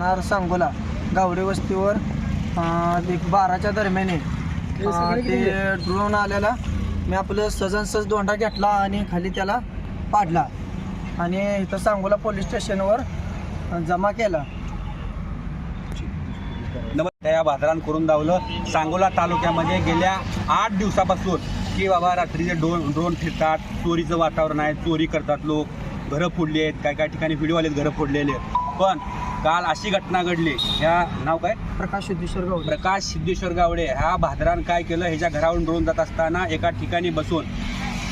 नार सांगोला गावडे वस्तीवर एक बाराच्या दरम्याने ते ड्रोन आलेला. मी आपलं सहजन सहज दोंडा घेतला आणि खाली त्याला पाडला. आणि इथं सांगोला पोलीस स्टेशनवर जमा केला. या बाजारात करून दावलं सांगोला तालुक्यामध्ये गेल्या आठ दिवसापासून की बाबा रात्रीचे ड्रोन ड्रोन फिरतात. चोरीचं वातावरण आहे. चोरी करतात लोक. घरं फोडली आहेत. काय काय ठिकाणी व्हिडिओ आलेत घरं फोडलेले. पण काल अशी घटना घडली. ह्या नाव काय? प्रकाश सिद्धेश्वर गावडे. प्रकाश सिद्धेश्वर गावडे. ह्या भादरान काय केलं? ह्याच्या घरावरून ड्रोन जात असताना एका ठिकाणी बसून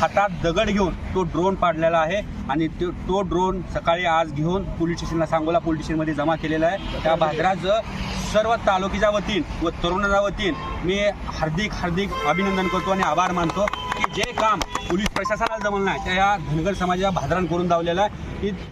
हातात दगड घेऊन तो ड्रोन पाडलेला आहे आणि तो तो ड्रोन सकाळी आज घेऊन पोलीस स्टेशनला सांगोला पोलीस स्टेशनमध्ये जमा केलेला आहे. त्या भादराचं सर्व तालुक्याच्या वतीन व तरुणाच्या वतीन मी हार्दिक हार्दिक अभिनंदन करतो आणि आभार मानतो की जे काम पोलीस प्रशासनाला जमलं नाही त्या या धनगर समाजाच्या भादरान करून दावलेलं आहे. की